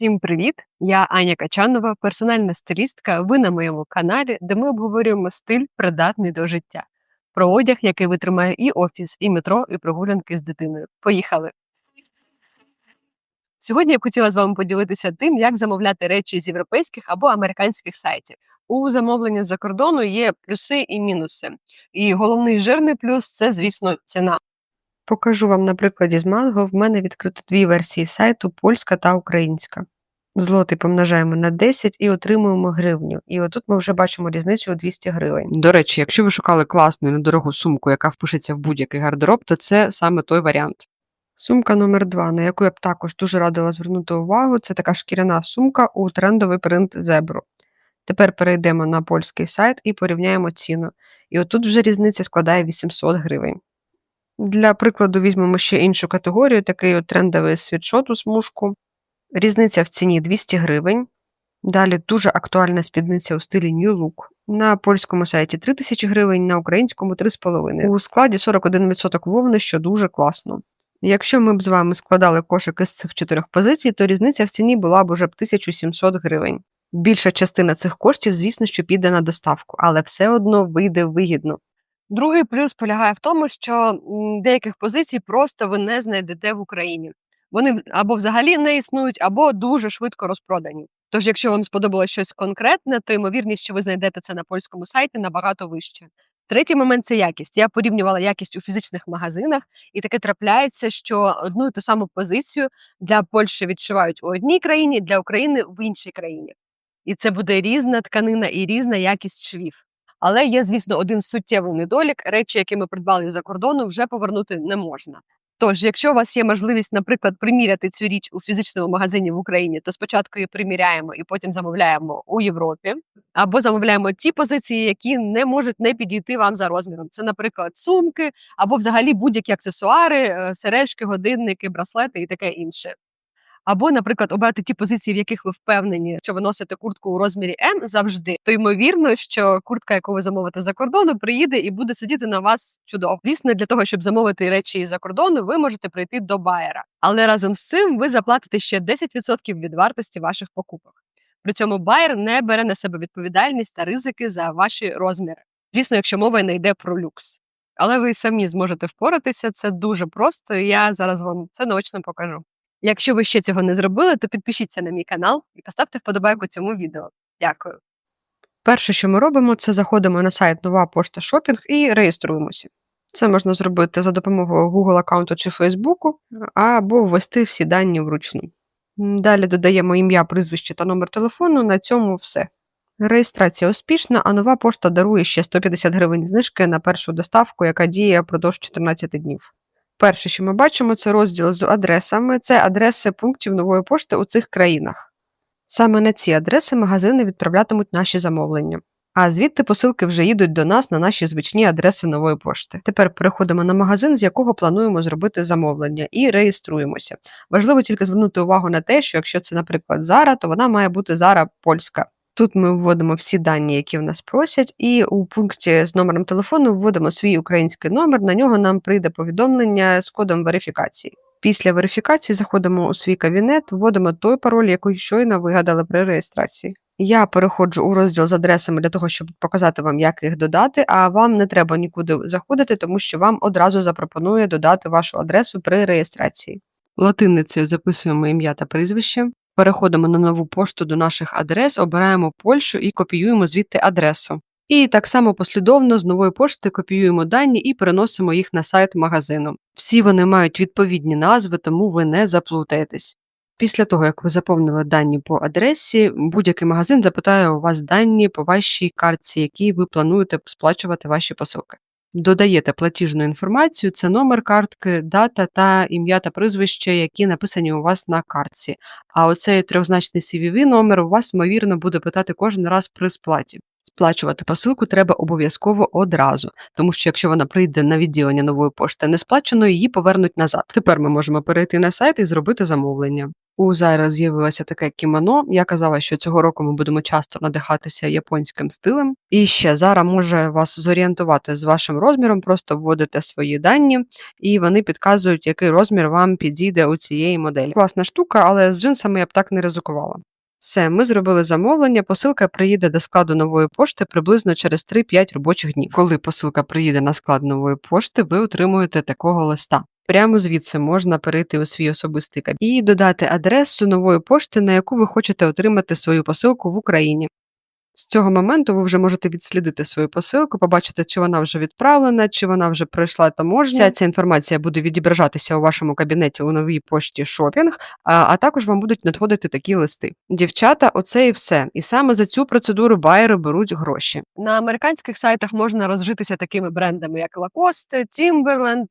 Всім привіт! Я Аня Качанова, персональна стилістка. Ви на моєму каналі, де ми обговорюємо стиль, придатний до життя, про одяг, який витримає і офіс, і метро, і прогулянки з дитиною. Поїхали! Сьогодні я б хотіла з вами поділитися тим, як замовляти речі з європейських або американських сайтів. У замовлення з-за кордону є плюси і мінуси. І головний жирний плюс це, звісно, ціна. Покажу вам на прикладі з манго. В мене відкрито дві версії сайту польська та українська. Злотий помножаємо на 10 і отримуємо гривню. І отут ми вже бачимо різницю у 200 гривень. До речі, якщо ви шукали класну і недорогу сумку, яка впишеться в будь-який гардероб, то це саме той варіант. Сумка номер 2 на яку я б також дуже радила звернути увагу, це така шкіряна сумка у трендовий принт зебру. Тепер перейдемо на польський сайт і порівняємо ціну. І отут вже різниця складає 800 гривень. Для прикладу візьмемо ще іншу категорію, такий от трендовий світшот у смужку. Різниця в ціні 200 гривень. Далі дуже актуальна спідниця у стилі New Look. На польському сайті 3000 гривень, на українському 3,5. У складі 41% вовни, що дуже класно. Якщо ми б з вами складали кошик із цих чотирьох позицій, то різниця в ціні була б уже б 1700 гривень. Більша частина цих коштів, звісно, що піде на доставку, але все одно вийде вигідно. Другий плюс полягає в тому, що деяких позицій просто ви не знайдете в Україні. Вони або взагалі не існують, або дуже швидко розпродані. Тож, якщо вам сподобалось щось конкретне, то ймовірність, що ви знайдете це на польському сайті, набагато вища. Третій момент це якість. Я порівнювала якість у фізичних магазинах, і таке трапляється, що одну і ту саму позицію для Польщі відшивають у одній країні, для України в іншій країні. І це буде різна тканина і різна якість швів. Але є, звісно, один суттєвий недолік. Речі, які ми придбали за кордону, вже повернути не можна. Тож, якщо у вас є можливість, наприклад, приміряти цю річ у фізичному магазині в Україні, то спочатку її приміряємо і потім замовляємо у Європі, або замовляємо ті позиції, які не можуть не підійти вам за розміром. Це, наприклад, сумки, або взагалі будь-які аксесуари, е, сережки, годинники, браслети і таке інше. Або, наприклад, обрати ті позиції, в яких ви впевнені, що ви носите куртку у розмірі М завжди, то ймовірно, що куртка, яку ви замовите за кордону, приїде і буде сидіти на вас чудово. Звісно, для того, щоб замовити речі із-за кордону, ви можете прийти до байера. Але разом з цим ви заплатите ще 10% від вартості ваших покупок. При цьому байер не бере на себе відповідальність та ризики за ваші розміри. Звісно, якщо мова не йде про люкс. Але ви самі зможете впоратися, це дуже просто, і я зараз вам це наочно покажу. Якщо ви ще цього не зробили, то підпишіться на мій канал і поставте вподобайку цьому відео. Дякую. Перше, що ми робимо, це заходимо на сайт Нова пошта Шопінг і реєструємося. Це можна зробити за допомогою Google аккаунту чи Фейсбуку, або ввести всі дані вручну. Далі додаємо ім'я, прізвище та номер телефону. На цьому все. Реєстрація успішна, а нова пошта дарує ще 150 гривень знижки на першу доставку, яка діє впродовж 14 днів. Перше, що ми бачимо, це розділ з адресами. Це адреси пунктів нової пошти у цих країнах. Саме на ці адреси магазини відправлятимуть наші замовлення. А звідти посилки вже їдуть до нас на наші звичні адреси нової пошти. Тепер переходимо на магазин, з якого плануємо зробити замовлення, і реєструємося. Важливо тільки звернути увагу на те, що якщо це, наприклад, Зара, то вона має бути Зара польська. Тут ми вводимо всі дані, які в нас просять, і у пункті з номером телефону вводимо свій український номер. На нього нам прийде повідомлення з кодом верифікації. Після верифікації заходимо у свій кабінет, вводимо той пароль, який щойно вигадали при реєстрації. Я переходжу у розділ з адресами для того, щоб показати вам, як їх додати, а вам не треба нікуди заходити, тому що вам одразу запропонує додати вашу адресу при реєстрації. Латиницею записуємо ім'я та прізвище. Переходимо на нову пошту до наших адрес, обираємо Польщу і копіюємо звідти адресу. І так само послідовно з нової пошти копіюємо дані і переносимо їх на сайт магазину. Всі вони мають відповідні назви, тому ви не заплутаєтесь. Після того, як ви заповнили дані по адресі, будь-який магазин запитає у вас дані по вашій картці, які ви плануєте сплачувати ваші посилки. Додаєте платіжну інформацію, це номер картки, дата та ім'я та прізвище, які написані у вас на картці. А оцей трьохзначний CVV номер у вас, ймовірно, буде питати кожен раз при сплаті. Сплачувати посилку треба обов'язково одразу, тому що якщо вона прийде на відділення нової пошти не сплачено, її повернуть назад. Тепер ми можемо перейти на сайт і зробити замовлення. У Зайра з'явилося таке кімоно. Я казала, що цього року ми будемо часто надихатися японським стилем. І ще Зара може вас зорієнтувати з вашим розміром, просто вводите свої дані, і вони підказують, який розмір вам підійде у цієї моделі. Класна штука, але з джинсами я б так не ризикувала. Все, ми зробили замовлення. Посилка приїде до складу нової пошти приблизно через 3-5 робочих днів. Коли посилка приїде на склад нової пошти, ви отримуєте такого листа. Прямо звідси можна перейти у свій особистий кабінет і додати адресу нової пошти, на яку ви хочете отримати свою посилку в Україні. З цього моменту ви вже можете відслідити свою посилку, побачити, чи вона вже відправлена, чи вона вже пройшла таможню. Вся ця інформація буде відображатися у вашому кабінеті у новій пошті шопінг, а, а також вам будуть надходити такі листи. Дівчата, оце і все. І саме за цю процедуру байери беруть гроші. На американських сайтах можна розжитися такими брендами, як Lacoste, Timberland,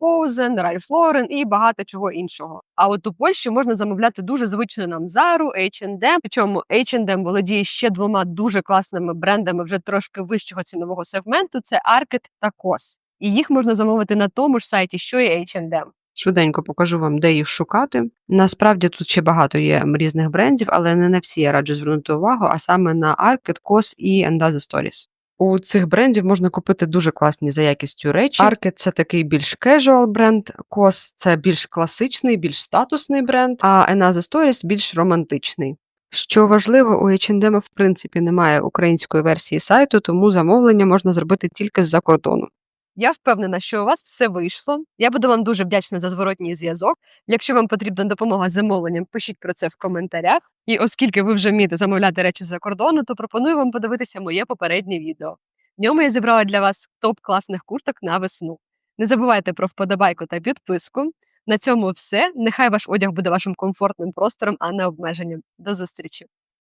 Posen, Ralph Lauren і багато чого іншого. А от у Польщі можна замовляти дуже звичну нам Zara, H&M, причому H&M володіє ще двома дуже класними брендами вже трошки вищого цінового сегменту. Це Arket та COS. І їх можна замовити на тому ж сайті, що і H&M. Швиденько покажу вам, де їх шукати. Насправді тут ще багато є різних брендів, але не на всі я раджу звернути увагу, а саме на Arket, COS і Enda Stories. У цих брендів можна купити дуже класні за якістю речі. Аркет – це такий більш casual бренд, кос – це більш класичний, більш статусний бренд, а Ena Stories – більш романтичний. Що важливо, у H&M в принципі немає української версії сайту, тому замовлення можна зробити тільки з-за кордону. Я впевнена, що у вас все вийшло. Я буду вам дуже вдячна за зворотній зв'язок. Якщо вам потрібна допомога з замовленням, пишіть про це в коментарях. І оскільки ви вже вмієте замовляти речі за кордону, то пропоную вам подивитися моє попереднє відео. В ньому я зібрала для вас топ класних курток на весну. Не забувайте про вподобайку та підписку. На цьому все. Нехай ваш одяг буде вашим комфортним простором, а не обмеженням. До зустрічі!